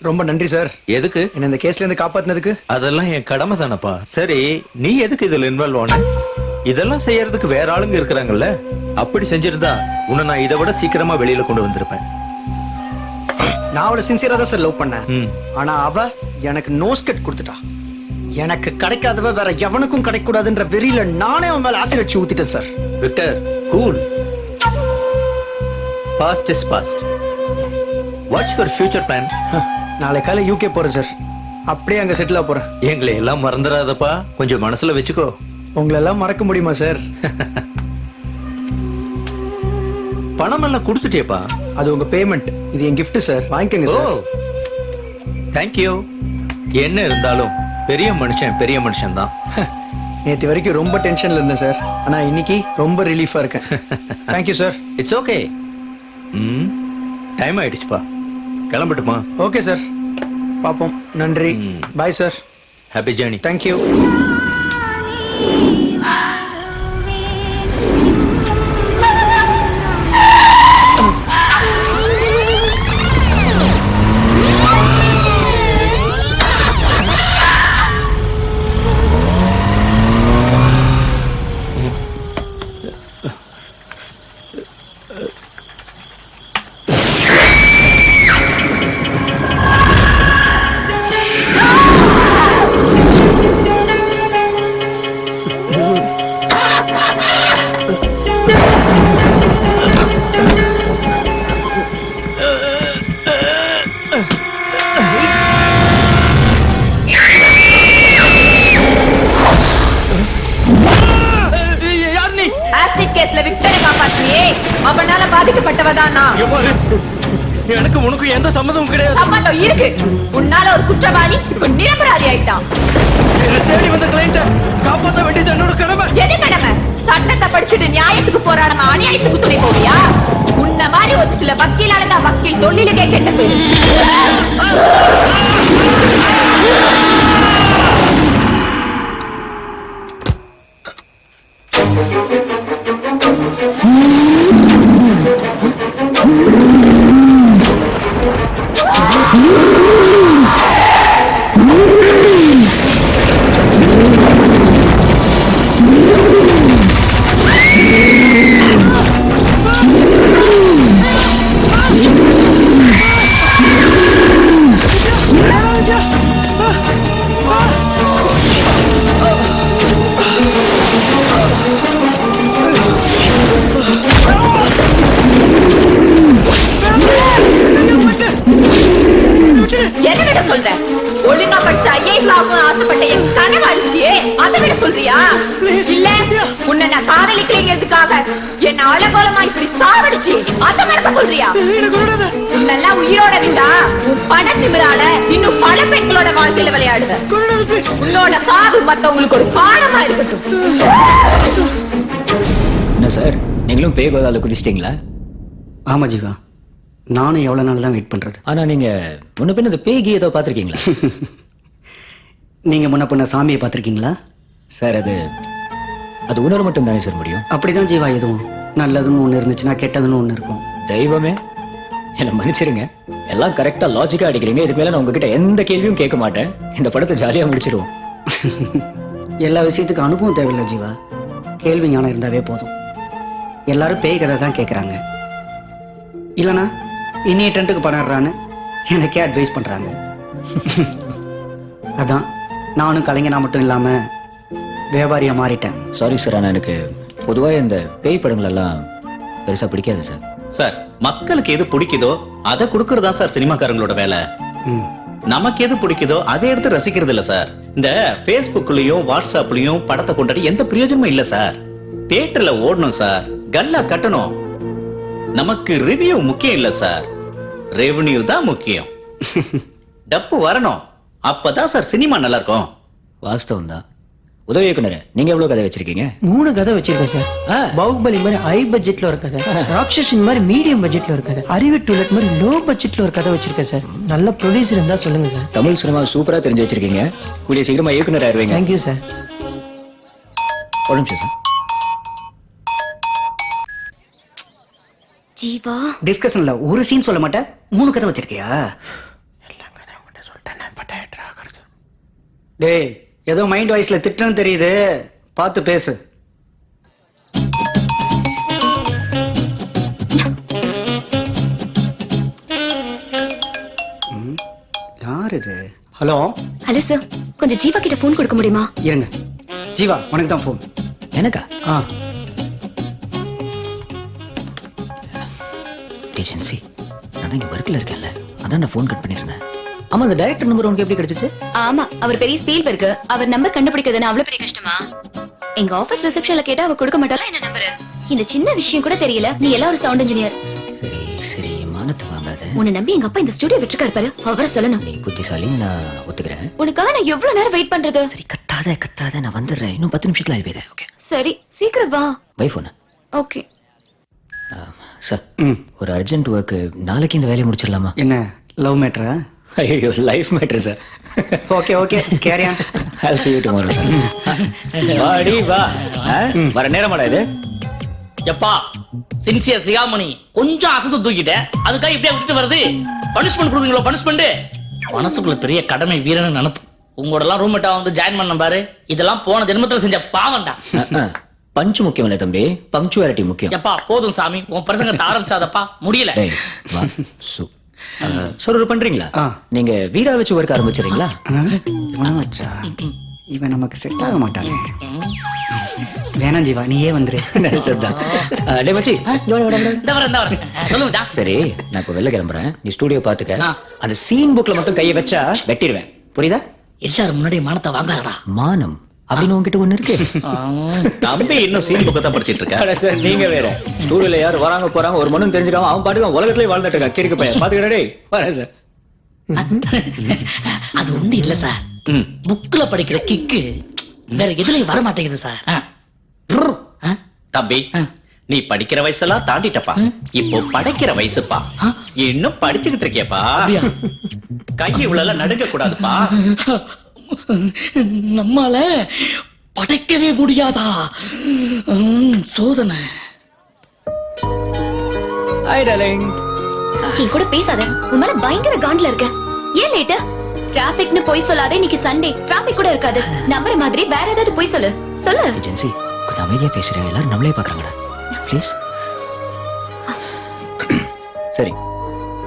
ரொம்ப நன்றி சார் எதுக்கு? என்ன இந்த கேஸ்ல இருந்து காப்பாத்தினதுக்கு. அதெல்லாம் என் கடமை தானப்பா. சரி நீ எதுக்கு இதுல இன்வால்வ் ஆன? இதெல்லாம் செய்யறதுக்கு வேற ஆளுங்க இருக்கிறாங்கல்ல. அப்படி செஞ்சிருந்தா உன்னை நான் இதை விட சீக்கிரமா வெளியில கொண்டு வந்திருப்பேன். நான் அவளை சின்சியரா தான் சார் லவ் பண்ணேன். ம். ஆனா அவ எனக்கு நோஸ்கட் கொடுத்துட்டா. எனக்கு கிடைக்காதவ வேற எவனுக்கும் கிடைக்கூடாதுன்ற வெறியில நானே அவன் மேல ஆசிட் வச்சு ஊத்திட்டேன் sir Victor cool past is past watch your future plan நாளை காலை யூகே போறேன் சார் அப்படியே அங்க செட்டில் ஆக போறேன். எங்களை எல்லாம் மறந்துடாதப்பா. கொஞ்சம் மனசுல வச்சுக்கோ. உங்களை எல்லாம் மறக்க முடியுமா சார் பணம் எல்லாம் கொடுத்துட்டேப்பா அது உங்க பேமெண்ட் இது என் gift சார் வாங்கிக்கோங்க ஓ. சார் தேங்க்யூ என்ன இருந்தாலும் பெரிய மனுஷன் பெரிய மனுஷன் தான் நேத்து வரைக்கும் ரொம்ப டென்ஷன்ல இருந்தேன் சார் ஆனா இன்னைக்கு ரொம்ப ரிலீஃபா இருக்கேன். Thank you sir it's okay ம். டைம் ஆயிடுச்சுப்பா. கிளம்பட்டுமா ஓகே சார் பாப்போம் நன்றி bye sir happy journey thank you கேஸ்ல விக்டரை காப்பாத்தியே அவனால பாதிக்கப்பட்டவதான் எனக்கு உனக்கு எந்த சம்மதமும் கிடையாது. சம்மந்தம் இருக்கு. உன்னால ஒரு குற்றவாளி இப்ப நிரபராதி ஆயிட்டான். என்ன தேடி வந்த கிளைண்ட காப்பாற்ற வேண்டியது என்னோட கடமை. எது கடமை? பட்டத்தை படிச்சுட்டு நியாயத்துக்கு போராடாம அநியாயத்துக்கு துணை போவியா? உன்ன மாதிரி ஒரு சில வக்கீலால வக்கீல் தொழிலுக்கே கெட்ட பேரு. பெண்களோட வாழ்க்கையில விளையாடுவ உன்னோட சாவு மத்தவங்களுக்கு ஒரு பாடமா இருக்கட்டும். என்ன சார்? நீங்களும் பேய் கோதால குதிச்சிட்டீங்களா? ஆமா ஜீவா. நானும் எவ்வளோ நாள் தான் வெயிட் பண்ணுறது ஆனா நீங்க முன்ன பின்ன இந்த பேய் கீதோ பார்த்திருக்கீங்களா? நீங்கள் முன்ன பண்ண சாமியை பார்த்துருக்கீங்களா? சார் அது அது உணர மட்டும் தானே சார் முடியும்? அப்படிதான் ஜீவா எதுவும். நல்லதுன்னு ஒன்று இருந்துச்சுன்னா கெட்டதுன்னு ஒன்று இருக்கும். தெய்வமே. என்ன மன்னிச்சிருங்க. எல்லாம் கரெக்டா லாஜிக்கா அடிக்கிறீங்க. இதுக்கு மேல நான் உங்ககிட்ட எந்த கேள்வியும் கேட்க மாட்டேன். இந்த படத்தை ஜாலியா முடிச்சிருவோம். எல்லா விஷயத்துக்கும் அனுபவம் தேவையில்லை ஜீவா. கேள்வி ஞானம் இருந்தாவே போதும். எல்லாரும் பேய் கதை தான் கேட்குறாங்க இல்லைனா இன்னைய டென்ட்டுக்கு பணறான்னு எனக்கே அட்வைஸ் பண்ணுறாங்க அதான் நானும் கலைஞனா மட்டும் இல்லாமல் வியாபாரியாக மாறிட்டேன். சாரி சார் ஆனா எனக்கு பொதுவா இந்த பேய் படங்கள் எல்லாம் பெருசா பிடிக்காது சார் சார் மக்களுக்கு எது பிடிக்குதோ அதை கொடுக்கறதா சார் சினிமாக்காரங்களோட வேலை. ம். நமக்கு எது பிடிக்குதோ அதை எடுத்து ரசிக்கிறது இல்ல சார். இந்த Facebookலயும் வாட்ஸ்அப்லயும் படத்தை கொண்டாடி எந்த பிரயோஜனமும் இல்ல சார். தியேட்டர்ல ஓடணும் சார். கல்லா கட்டணும். நமக்கு ரிவ்யூ முக்கியம் இல்ல சார். ரெவென்யூ தான் முக்கியம். டப்பு வரணும். அப்பதான் சார் சினிமா நல்லா இருக்கும். வாஸ்தவம் தான். உதவி இயக்குனரே நீங்க எவ்வளவு கதை வச்சிருக்கீங்க? மூணு கதை வச்சிருக்கேன் சார். ஆ. பாகுபலி மாதிரி ஹை பட்ஜெட்ல ஒரு கதை ராட்சசன் மாதிரி மீடியம் பட்ஜெட்ல ஒரு கதை அறிவு டூலெட் மாதிரி லோ பட்ஜெட்ல ஒரு கதை வச்சிருக்கேன் சார். நல்ல ப்ரொடியூசர் இருந்தா சொல்லுங்க சார். தமிழ் சினிமா சூப்பரா தெரிஞ்சு வச்சிருக்கீங்க. கூடிய சீக்கிரமா இயக்குனர் ஆயிருவீங்க. தேங்க்யூ சார் ஒரு நிமிஷம் சார் ஜீவா. டிஸ்கஷனில் ஒரு சீன் சொல்ல மாட்டேன் மூணு கதை வச்சிருக்கியா? டேய் ஏதோ மைண்ட் வாய்ஸ்ல திட்டன்னு தெரியுது. பார்த்து பேசு. யார் இது? ஹலோ? ஹலோ சார் கொஞ்சம் ஜீவா கிட்ட ஃபோன் கொடுக்க முடியுமா? இருங்க. ஜீவா உனக்கு தான் ஃபோன் எனக்கா? ஆ. ஏஜென்சி நான் தான் இங்க ஒர்க்கில் இருக்கேன்ல. அதான் நான் ஃபோன் கட் பண்ணியிருந்தேன். ஆமா அந்த டைரக்டர் நம்பர் உனக்கு எப்படி கிடைச்சிச்சு? ஆமா அவர் பெரிய ஸ்பீல் இருக்கு. அவர் நம்பர் கண்டுபிடிக்கிறதுன்னு அவ்வளவு பெரிய கஷ்டமா? எங்க ஆபீஸ் ரிசப்ஷன்ல கேட்டா அவ கொடுக்க மாட்டாளா என்ன நம்பர் இந்த சின்ன விஷயம் கூட தெரியல. நீ எல்லாம் ஒரு சவுண்ட் இன்ஜினியர் சரி சரி மானத்தை வாங்காத. உன்னை நம்பி எங்க அப்பா இந்த ஸ்டுடியோ விட்டுருக்காரு பாரு. அவரை சொல்லணும். நீ புத்திசாலின்னு நான் ஒத்துக்கிறேன். உனக்காக நான் எவ்வளவு நேரம் வெயிட் பண்றது? சரி கத்தாத கத்தாத நான் வந்துடுறேன். இன்னும் பத்து நிமிஷத்துல ஆயிடுவேன் ஓகே சரி சீக்கிரம் வா. வை ஃபோனு ஓகே சார் ஒரு அர்ஜென்ட் ஒர்க்கு நாளைக்கு இந்த வேலையை முடிச்சிடலாமா? என்ன லவ் மேட்ரா ஐயோ life matter sir okay okay carry on I'll see you tomorrow sir வாடி வா. ஆ? வர நேரமாடா இது? எப்பா சின்சியர் சிகாமணி கொஞ்சம் அசத்து தூக்கிட்டேன் அதுக்காக இப்படியே விட்டுட்டு வருது பனிஷ்மெண்ட் கொடுக்குறீங்களோ பனிஷ்மெண்ட் மனசுக்குள்ள பெரிய கடமை வீரன்னு நினப்பு. உங்களோட எல்லாம் ரூம்மேட்டா வந்து ஜாயின் பண்ண பாரு. இதெல்லாம் போன ஜென்மத்துல செஞ்ச பாவம்டா. பஞ்சு முக்கியம் இல்ல தம்பி. பங்க்சுவாலிட்டி முக்கியம். எப்பா போதும் சாமி. உன் பிரசங்கத்தை ஆரம்பிச்சாதப்பா. முடியல. டேய் வா. சு சார் ஒரு பண்றீங்களா. நீங்க வீரா வச்சு ஒர்க் ஆரம்பிச்சிடுறீங்களா? இவனா வச்சா இவன் நமக்கு செட் ஆக மாட்டானே. வேணாம் ஜீவா நீயே வந்துரு. நினைச்சதுதான். டேய் மச்சி. சொல்லுங்க. சரி நான் இப்ப வெளில கிளம்புறேன். நீ ஸ்டூடியோ பாத்துக்க. அந்த சீன் புக்ல மட்டும் கையை வச்சா வெட்டிடுவேன். புரியுதா? எல்லாரும் முன்னாடி மானத்தை வாங்காதடா. மானம். அப்படின்னு உன்கிட்ட ஒண்ணு இருக்கு? தம்பி இன்னும் சீன் புக்கை தான் படிச்சிட்டு இருக்கா? சார் நீங்க வேற. ஸ்டூடியோல யார் வராங்க போறாங்க ஒரு மனும் தெரிஞ்சுக்காம அவன் பாட்டுக்கு உலகத்திலே வாழ்ந்துட்டு இருக்கா. கிறுக்கு பையன். பாத்துக்கடா டேய் வரேன் சார். அது ஒண்ணு இல்ல சார். புக்ல படிக்கிற கிக்கு வேற எதுலயும் வர மாட்டேங்குது சார்? தம்பி நீ படிக்கிற வயசெல்லாம் தாண்டிட்டப்பா. இப்போ படைக்கிற வயசுப்பா. இன்னும் படிச்சுக்கிட்டு இருக்கியப்பா. கை இவ்வளவு நடுங்க கூடாதுப்பா நம்மால படைக்கவே முடியாதா? சோதனை. ஹாய் டார்லிங் என் கூட பேசாத. உன் மேல பயங்கர காண்ட்ல இருக்க. ஏன் லேட்டு? டிராபிக்னு போய் சொல்லாத இன்னைக்கு சண்டே டிராபிக் கூட இருக்காது. நம்புற மாதிரி வேற ஏதாவது போய் சொல்லு. சொல்லு. ஏஜென்சி கொஞ்சம் அமைதியா பேசுறேன் எல்லாரும் நம்மளே பாக்குறாங்கடா ப்ளீஸ் சரி.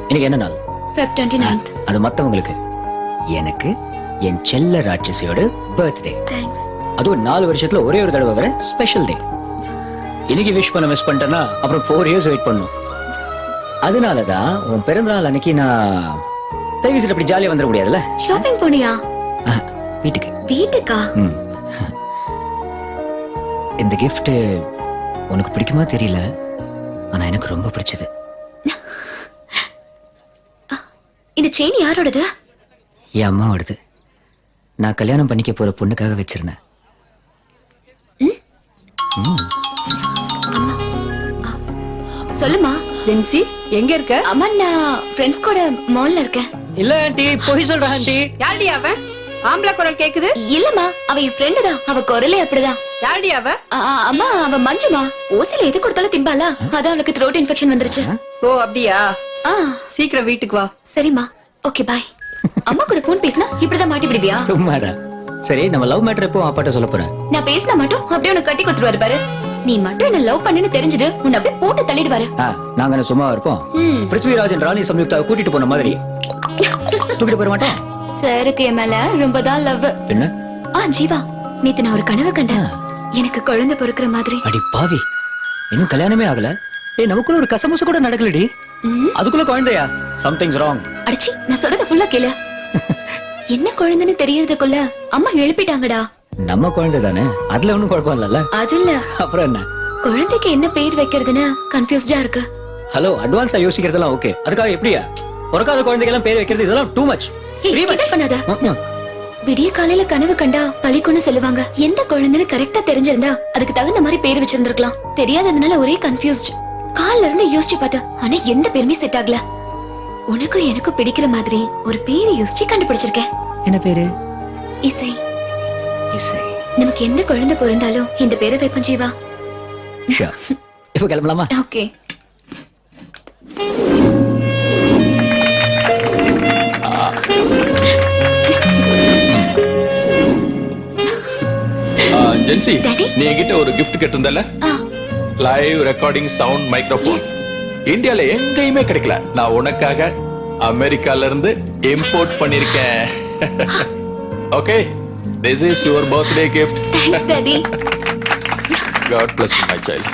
இன்னைக்கு என்ன நாள்? ஃபெப் டுவெண்ட்டி நைன்த் அது மத்தவங்களுக்கு. எனக்கு என் செல்ல ராட்சசியோட பர்த்டே தேங்க்ஸ் அதுவும் நாலு வருஷத்துல ஒரே ஒரு தடவை வர ஸ்பெஷல் டே இன்னைக்கு விஷ் பண்ண மிஸ் பண்ணிட்டேன்னா அப்புறம் ஃபோர் இயர்ஸ் வெயிட் பண்ணும். அதனால தான் உன் பிறந்த நாள் அன்னைக்கு நான் தயவு செய்து அப்படி ஜாலியா வந்துட முடியாதுல்ல? ஷாப்பிங் போனியா? வீட்டுக்கு. வீட்டுக்கா. இந்த gift உனக்கு பிடிக்குமா தெரியல. ஆனா எனக்கு ரொம்ப பிடிச்சது. இந்த செயின் யாரோடது? என் அம்மாவோடது. நான் கல்யாணம் பண்ணிக்க போற பொண்ணுக்காக வச்சிருந்தேன். சொல்லுமா. ஜென்சி எங்க இருக்க? அம்மா நான் ஃப்ரெண்ட்ஸ் கூட மால்ல இருக்கேன். இல்ல ஆண்டி பொய் சொல்ற ஆண்டி. யாருடி அவன் ஆம்பளை குரல் கேக்குது? இல்லம்மா அவ என் ஃப்ரெண்டு தான். அவ குரலே அப்படிதான். யாருடி அவ? அம்மா அவ மஞ்சுமா. ஓசில எது கொடுத்தாலும் திம்பாலா அதான் அவளுக்கு த்ரோட் இன்ஃபெக்ஷன் வந்துருச்சு. ஓ அப்படியா? ஆ. சீக்கிரம் வீட்டுக்கு வா. சரிம்மா. ஓகே பாய் அம்மா கூட ஃபோன் பேசினா இப்படிதான் மாட்டி விடுவியா? சும்மாடா. சரி நம்ம லவ் மேட்டர் எப்போ அப்பாட்ட சொல்ல போறேன்? நான் பேசினா மட்டும் அப்படியே உனக்கு கட்டி கொடுத்துருவாரு பாரு. நீ மட்டும் என்ன லவ் பண்ணுன்னு தெரிஞ்சது உன்னை அப்படியே போட்டு தள்ளிடுவாரு. ஆ, நாங்க என்ன சும்மா இருப்போம். பிருத்விராஜன் ராணி சம்யுக்தா கூட்டிட்டு போன மாதிரி. தூக்கிட்டு போற மாட்டோம்? சாருக்கு என் மேல ரொம்ப தான் லவ் என்ன? ஆ ஜீவா நேத்து நான் ஒரு கனவு கண்டேன். எனக்கு குழந்தை பிறக்கிற மாதிரி. அடி பாவி. இன்னும் கல்யாணமே ஆகல. ஏய் நமக்குள்ள ஒரு கசமுசு கூட நடக்கலடி. அதுக்குள்ள குழந்தையா? சம்திங்ஸ் ராங் அடிச்சி நான் சொல்றத ஃபுல்லா கேளு. என்ன குழந்தைன்னு தெரியறதுக்குள்ள அம்மா எழுப்பிட்டாங்கடா. நம்ம குழந்தை தானே? அதுல ஒண்ணும் குழப்பம் இல்லல்ல? அது இல்ல அப்புறம் என்ன? குழந்தைக்கு என்ன பேர் வைக்கிறதுன்னு கன்ஃபியூஸ்டா இருக்கு. ஹலோ அட்வான்ஸா யோசிக்கிறதெல்லாம் ஓகே அதுக்காக எப்படியா? பிறக்காத குழந்தைக்கெல்லாம் பேர் வைக்கிறது இதெல்லாம் டூ மச் பண்ணாத. விடிய காலையில கனவு கண்டா பழிக்கும்னு சொல்லுவாங்க. எந்த குழந்தைன்னு கரெக்டா தெரிஞ்சிருந்தா அதுக்கு தகுந்த மாதிரி பேர் வச்சிருந்திருக்கலாம். தெரியாததுனால ஒரே கன்ஃபியூஸ்ட் கால்ல இருந்து யோசிச்சு பார்த்தேன் ஆனா எந்த பேருமே செட் ஆகல. உனக்கும் எனக்கும் பிடிக்கிற மாதிரி ஒரு பேரை யோசிச்சு கண்டுபிடிச்சிருக்கேன் என்ன பேரு? இசை. இசை. நமக்கு எந்த குழந்தை பிறந்தாலும் இந்த பேரை வைப்போம் ஜீவா. இப்போ கிளம்பலாமா? ஓகே. ஜென்சி Daddy? நீ என்கிட்ட ஒரு gift கேட்டிருந்தல லைவ் ரெக்கார்டிங் சவுண்ட் மைக்ரோஃபோன் இந்தியால எங்கேயுமே கிடைக்கல. நான் உனக்காக அமெரிக்கால இருந்து இம்போர்ட் பண்ணிருக்கேன் okay this is your birthday gift thanks daddy god bless my child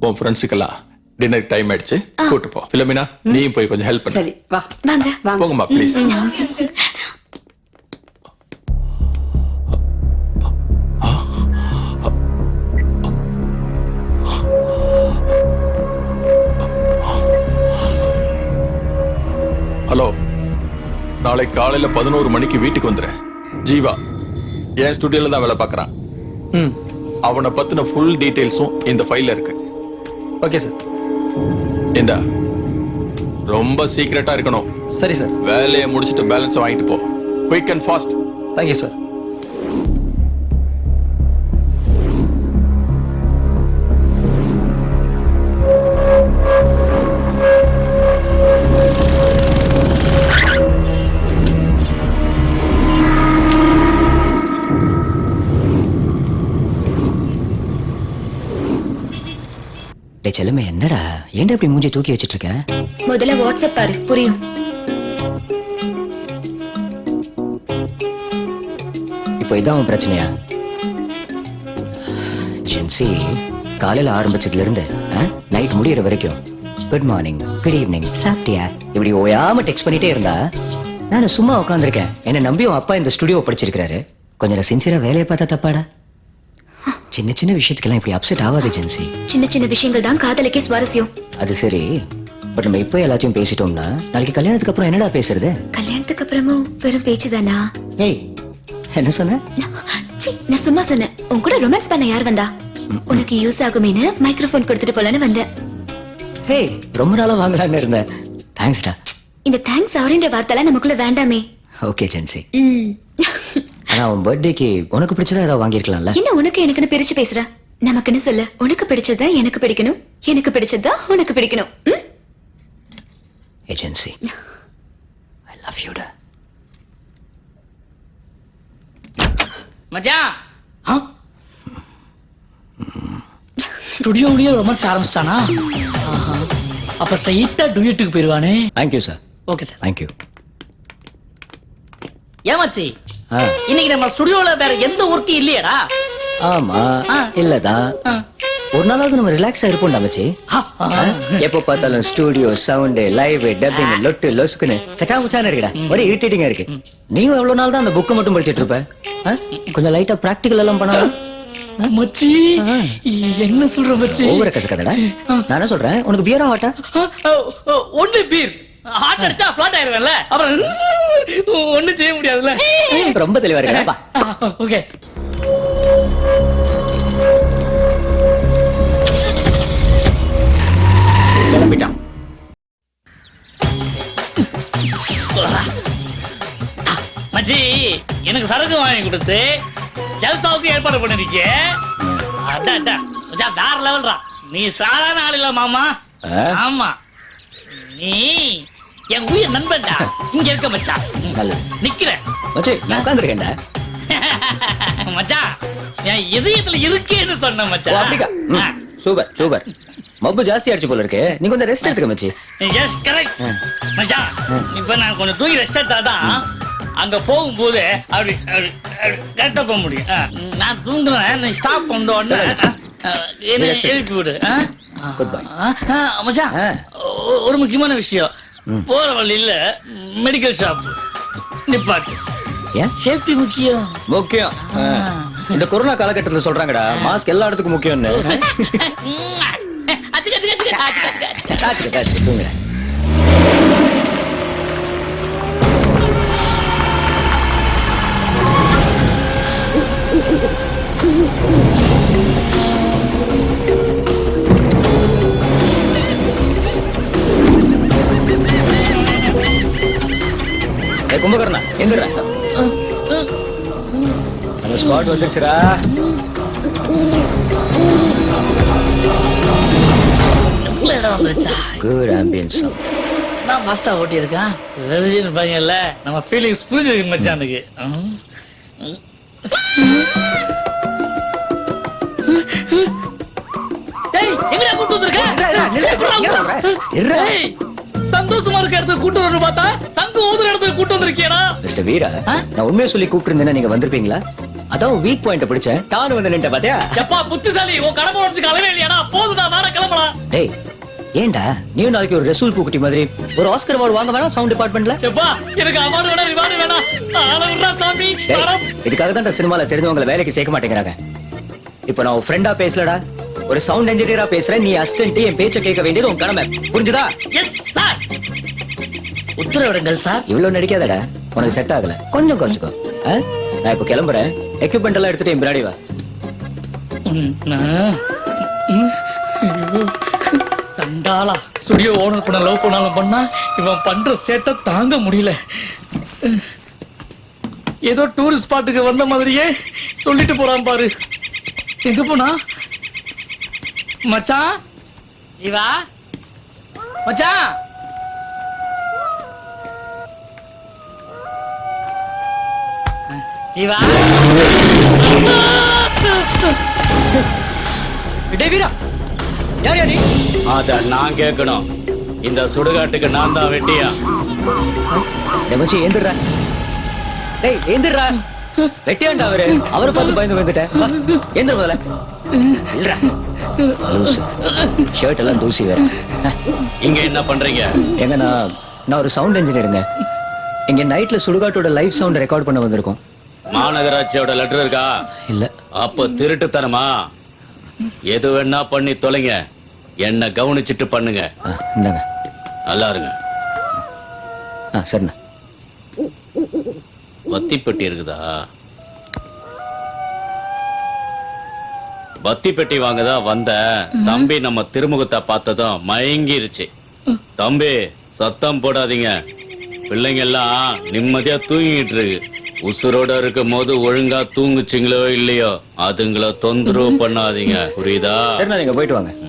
உன் ஃப்ரெண்ட்ஸுக்கெல்லாம் டின்னர் டைம் ஆயிடுச்சு. கூட்டு போ. பிலமினா நீயும் போய் கொஞ்சம் ஹெல்ப் பண்ணு. சரி வா. வாங்க. போங்கம்மா ப்ளீஸ் நாளை காலையில பதினோரு மணிக்கு வீட்டுக்கு வந்துரு ஜீவா என் ஸ்டுடியோல தான் வேலை பார்க்கறான். ம். அவனை பத்தின ஃபுல் டீடைல்ஸும் இந்த ஃபைல்ல இருக்கு. Okay sir. இந்தா ரொம்ப சீக்கிரட்டா இருக்கணும். சரி சார். வேலையை முடிச்சிட்டு பேலன்ஸ் வாங்கிட்டு போ. Quick and fast thank you sir செல்லமே என்னடா? ஏன்டா இப்படி மூஞ்சி தூக்கி வச்சிட்டு இருக்க முதல்ல வாட்ஸ்அப் பாரு புரியும். இப்போ இதான் உன் பிரச்சனையா? ஜென்சி காலையில ஆரம்பிச்சதுல இருந்து நைட் முடியற வரைக்கும் குட் மார்னிங் குட் ஈவினிங் சாப்பிட்டியா? இப்படி ஓயாம டெக்ஸ்ட் பண்ணிட்டே இருந்தா நான் சும்மா உட்காந்துருக்கேன் என்ன நம்பி உன் அப்பா இந்த ஸ்டுடியோ படிச்சிருக்காரு கொஞ்சம் சின்சியரா வேலையை பார்த்தா தப்பாடா? சின்ன சின்ன விஷயத்துக்கெல்லாம் இப்படி அப்செட் ஆகாது ஜென்சி. சின்ன சின்ன விஷயங்கள் தான் காதலுக்கே சுவாரஸ்யம். அது சரி. பட் நம்ம இப்போ எல்லாத்தையும் பேசிட்டோம்னா நாளைக்கு கல்யாணத்துக்கு அப்புறம் என்னடா பேசுறது? கல்யாணத்துக்கு அப்புறமும் வெறும் பேச்சுதானா ஏய் என்ன சொன்ன? சி நான் சும்மா சொன்னேன். உன் கூட ரொமான்ஸ் பண்ண யார் வந்தா? உனக்கு யூஸ் ஆகுமேனு மைக்ரோஃபோன் கொடுத்துட்டு போலான்னு வந்தேன். ஹே ரொம்ப நாளா வாங்கலாம்னு இருந்தேன். தேங்க்ஸ்டா இந்த தேங்க்ஸ் அவரின்ற வார்த்தைலாம் நமக்குள்ள வேண்டாமே. ஓகே ஜென்சி. ம். ஆனா உன் பர்த்டேக்கு உனக்கு பிடிச்சதா ஏதாவது வாங்கியிருக்கலாம்ல? என்ன உனக்கு எனக்குன்னு பிரிச்சு பேசுற? நமக்குன்னு சொல்லு. உனக்கு பிடிச்சதா எனக்கு பிடிக்கணும்? எனக்கு பிடிச்சதா உனக்கு பிடிக்கணும்? ஏஜென்சி ஐ லவ் யூடா மச்சான்! ஸ்டுடியோலயே ரொமான்ஸ் ஆரம்பிச்சிட்டானா. அப்ப ஸ்ட்ரைட்டா டுயட்டுக்கு போயிருவானே. Thank you sir okay sir thank you ஏமாச்சி! இன்னைக்கு நம்ம ஸ்டுடியோல வேற எந்த ஒர்க்கும் இல்லையடா? ஆமா. இல்லதான் ஆ. ஒரு நாளாவது நம்ம ரிலாக்ஸா இருப்போம் ஆ. எப்போ பார்த்தாலும் ஸ்டூடியோ சவுண்ட் லைவ் டப்பிங் லொட்டு லொசுக்குன்னு கச்சா முச்சான இருக்குடா. ஒரே இரிட்டேட்டிங்கா இருக்கு. நீயும் எவ்வளவு நாள் தான் அந்த புக்கை மட்டும் படிச்சிட்டு இருப்ப? கொஞ்சம் லைட்டா பிராக்டிகல் எல்லாம் பண்ணலாம் மச்சி என்ன சொல்ற மச்சி? ஓவர கச கதடா நான் சொல்றேன்? உனக்கு பியரா ஹாட்டா ஒண்ணு பீர் ஹார்ட் அடிச்சா ஃபிளாட் ஆயிருவேன்ல. அப்புறம் ஒண்ணு செய்ய முடியாதுல்ல. ரொம்ப தெளிவா இருக்கா ஓகே கிளம்பிட்டான். மச்சி எனக்கு சரக்கு வாங்கி கொடுத்து ஜல்சாவுக்கு ஏற்பாடு பண்ணிருக்கே அதான் அதான் வேற லெவல்ரா நீ சாதாரண ஆள் இல்ல மாமா? ஆமா. நீ என் உயிர் நண்பன்டா. இங்க இருக்க மச்சான். நல்லது. நிக்கிற. மச்சி நான் உட்காந்துருக்கேன்டா மச்சான் என் இதயத்துல இருக்கேன்னு சொன்ன மச்சான். அப்படிக்கா சூப்பர் சூப்பர். மப்பு ஜாஸ்தி ஆயிடுச்சு போல இருக்கு. நீ கொஞ்சம் ரெஸ்ட் எடுத்துக்க மச்சி. எஸ் கரெக்ட் மச்சான் இப்ப நான் கொஞ்சம் தூங்கி ரெஸ்ட் எடுத்தாதான் அங்க போகும்போது அப்படி கரெக்டா போக முடியும். நான் தூங்குறேன் நீ ஸ்டாப் பண்ண உடனே என்ன. எழுப்பி விடு. மச்சான். ஒ- ஒரு முக்கியமான விஷயம். போற வழியில மெடிக்கல் ஷாப் நிப்பாட்டு. ஏன்? சேஃப்டி முக்கியம். முக்கியம். இந்த கொரோனா காலகட்டத்துல சொல்றாங்கடா மாஸ்க் எல்லா இடத்துக்கும் முக்கியம்னு. அச்சுக்க அச்சுக்க கும்பகர்ணா எந்திரா அந்த ஸ்பாட் வந்துருச்சுடா இடம் வந்துருச்சா குட் ஆம்பியன்ஸ் நான் ஃபாஸ்டா ஓட்டியிருக்கேன் வெர்ஜின் பையன்ல நம்ம ஃபீலிங்ஸ் புரிஞ்சிருக்கு மச்சானுக்கு. டேய் எங்கடா கூட்டு வந்திருக்க சந்தோஷமா இருக்க இடத்துக்கு கூட்டு வரணும் பார்த்தா சங்கு ஊதுற இடத்துக்கு கூட்டு வந்திருக்கியடா. மிஸ்டர் வீரா நான் உண்மையை சொல்லி கூப்பிட்டு நீங்க வந்திருப்பீங்களா? அதான் வீக் பாயிண்ட் பிடிச்சேன். தானு வந்து நின்ற பாத்தியா? எப்பா புத்திசாலி உன் கடமை உடச்சுக்க அளவே இல்லையாடா போதுடா வேற கிளம்பலாம். டேய் ஏன்டா? நீ நாளைக்கு ஒரு ரசூல் பூக்குட்டி மாதிரி ஒரு ஆஸ்கர் அவார்டு வாங்க வேணாம் சவுண்ட் டிபார்ட்மெண்ட்ல எப்பா எனக்கு அவார்டு வேணா ரிவார்டு விடுறா சாமி. இதுக்காக தான் சினிமால தெரிஞ்சவங்களை வேலைக்கு சேர்க்க மாட்டேங்கிறாங்க. இப்போ நான் ஃப்ரெண்டா பேசலடா. ஒரு சவுண்ட் இன்ஜினியரா பேசுறேன் நீ அசிஸ்டன்ட் என் பேச்ச கேட்க வேண்டியது உன் கடமை. புரிஞ்சுதா? எஸ் உத்தரவிடுங்கள் சார். இவ்வளவு நடிக்காதடா. உனக்கு செட் ஆகல. கொஞ்சம் குறைச்சுக்கோ? நான் இப்போ கிளம்புறேன். எக்யூப்மெண்ட் எல்லாம் எடுத்துட்டு என் பின்னாடி வா. சண்டாளா. ஸ்டுடியோ ஓனர் பண்ண லவ் பண்ணாலும் பண்ணா இவன் பண்ற சேட்டை தாங்க முடியல. ஏதோ டூரிஸ்ட் ஸ்பாட்டுக்கு வந்த மாதிரியே சொல்லிட்டு போறான் பாரு. எங்க போனா? மச்சான்? ஜீவா? மச்சான்? ஜீவா டேய் வீரா யார் யார் அத நான் கேட்கணும். இந்த சுடுகாட்டுக்கு நான் தான் வெட்டியா? டேய் மச்சி ஏந்திரா. டேய் ஏந்திரா. வெட்டியாண்டா அவரு? அவரை பார்த்து பயந்து வந்துட்டேன் ஏந்திர முதல்ல. இல்லடா. லூசு. ஷர்ட் எல்லாம் தூசி வேற. இங்க என்ன பண்றீங்க? எங்க நான் நான் ஒரு சவுண்ட் இன்ஜினியருங்க இங்க நைட்ல சுடுகாட்டோட லைவ் சவுண்ட் ரெக்கார்ட் பண்ண வந்திருக்கோம். மாநகராட்சியோட லெட்டர் இருக்கா? இல்ல. அப்ப திருட்டுத்தனமா? எது வேணா பண்ணி தொலைங்க. என்ன கவனிச்சிட்டு பண்ணுங்க. இந்தாங்க. நல்லா இருங்க. ஆ சரிண்ணா. பத்தி பெட்டி இருக்குதா? பத்தி பெட்டி வாங்கதான் வந்த தம்பி நம்ம திருமுகத்தை பார்த்ததும் மயங்கிருச்சு. தம்பி சத்தம் போடாதீங்க. பிள்ளைங்க எல்லாம் நிம்மதியா தூங்கிட்டு இருக்கு. உசுரோட இருக்கும் போது ஒழுங்கா தூங்குச்சிங்களோ இல்லையோ அதுங்கள தொந்தரவு பண்ணாதீங்க. புரியுதா? நீங்க போயிட்டு வாங்க.